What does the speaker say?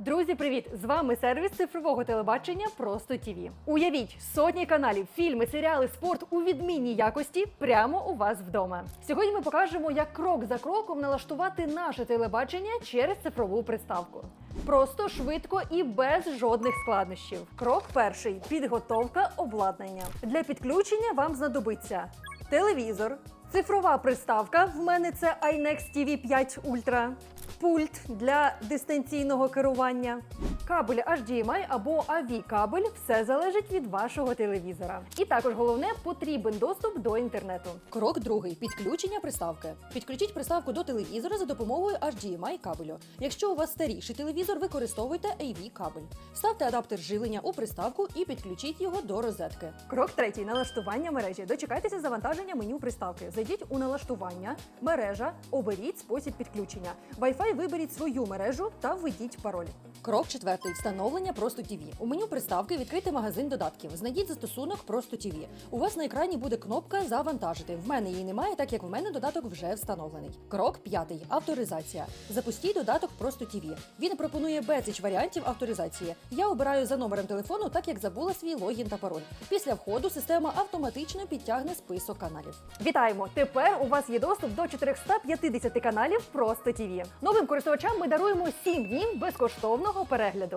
Друзі, привіт! З вами сервіс цифрового телебачення Просто ТІВІ. Уявіть сотні каналів, фільми, серіали, спорт у відмінній якості прямо у вас вдома. Сьогодні ми покажемо, як крок за кроком налаштувати наше телебачення через цифрову приставку. Просто швидко і без жодних складнощів. Крок перший підготовка обладнання. Для підключення вам знадобиться телевізор, цифрова приставка. В мене це iNext TV 5 Ultra, пульт для дистанційного керування, кабель HDMI або AV кабель. Все залежить від вашого телевізора. І також головне потрібен доступ до інтернету. Крок другий підключення приставки. Підключіть приставку до телевізора за допомогою HDMI кабелю. Якщо у вас старіший телевізор, використовуйте AV кабель. Вставте адаптер живлення у приставку і підключіть його до розетки. Крок третій налаштування мережі. Дочекайтеся завантаження меню приставки. Зайдіть у налаштування, мережа, оберіть спосіб підключення. Wi-Fi виберіть свою мережу та введіть пароль. Крок четвертий встановлення просто TV. У меню приставки відкрити магазин додатків. Знайдіть застосунок просто TV. У вас на екрані буде кнопка Завантажити. В мене її немає, так як в мене додаток вже встановлений. Крок п'ятий авторизація. Запустіть додаток просто TV. Він пропонує безліч варіантів авторизації. Я обираю за номером телефону, так як забула свій логін та пароль. Після входу система автоматично підтягне список каналів. Вітаємо! Тепер у вас є доступ до 450 каналів Просто ТІВІ. Новим користувачам ми даруємо 7 днів безкоштовного перегляду.